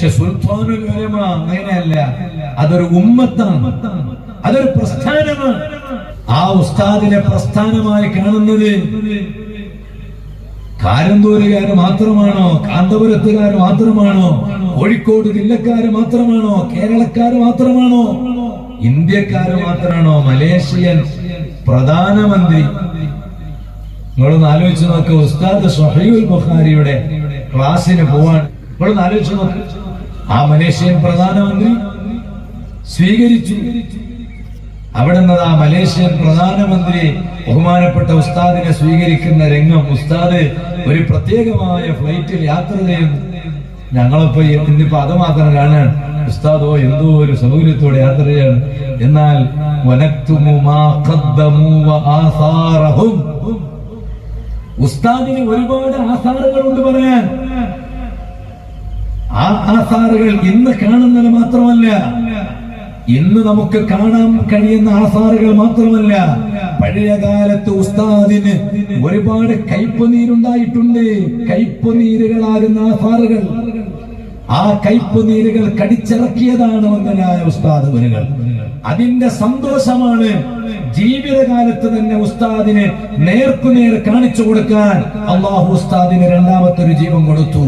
പക്ഷെ അങ്ങനെയല്ല. അതൊരു ഉമ്മത്താണ്. അതൊരു പ്രസ്ഥാനമാണ്. ആ ഉസ്താദിനെ പ്രസ്ഥാനമായി കാണുന്നത് കാരന്തൂരുകാര് മാത്രമാണോ കാന്തപുരത്തുകാർ മാത്രമാണോ കോഴിക്കോട് ജില്ലക്കാര് മാത്രമാണോ കേരളക്കാര് മാത്രമാണോ ഇന്ത്യക്കാര് മാത്രമാണോ മലേഷ്യൻ പ്രധാനമന്ത്രി? നിങ്ങളൊന്ന് ആലോചിച്ച് നോക്ക് ഉസ്താദ് ഷഹീൽ ബുഖാരിയുടെ ക്ലാസ്സിന് പോവാൻ നിങ്ങളൊന്ന് ആലോചിച്ച് നോക്ക്. ആ മലേഷ്യൻ പ്രധാനമന്ത്രി സ്വീകരിച്ചു. അവിടെ നിന്ന് ആ മലേഷ്യൻ പ്രധാനമന്ത്രി ബഹുമാനപ്പെട്ട ഉസ്താദിനെ സ്വീകരിക്കുന്ന രംഗം ഉസ്താദ് ഒരു പ്രത്യേകമായ ഫ്ലൈറ്റിൽ യാത്ര ചെയ്യുന്നു ഞങ്ങളിപ്പോ ഇന്നിപ്പോ അത് മാത്രം കാണാൻ ഉസ്താദോ എന്തോ ഒരു സൗകര്യത്തോടെ യാത്ര ചെയ്യാണ്. എന്നാൽ. ഉസ്താദിന് ഒരുപാട് ആസാറുകളുണ്ട് പറയാൻ. ആ ആസാറുകൾ ഇന്ന് കാണുന്നത് മാത്രമല്ല ഇന്ന് നമുക്ക് കാണാൻ കഴിയുന്ന ആസാറുകൾ മാത്രമല്ല പഴയ കാലത്ത് ഉസ്താദിന് ഒരുപാട് കയ്പുനീരുണ്ടായിട്ടുണ്ട്. കയ്പുനീരുകളാകുന്ന ആസാറുകൾ. ആ കയ്പുനീരുകൾ കടിച്ചിറക്കിയതാണ് വന്നനായ ഉസ്താദുകൾ അതിന്റെ സന്തോഷമാണ് ജീവിതകാലത്ത് തന്നെ ഉസ്താദിനെ നേർക്കുനേർ കാണിച്ചു കൊടുക്കാൻ അള്ളാഹു ഉസ്താദിന് രണ്ടാമത്തെ ഒരു ജീവൻ കൊടുത്തു.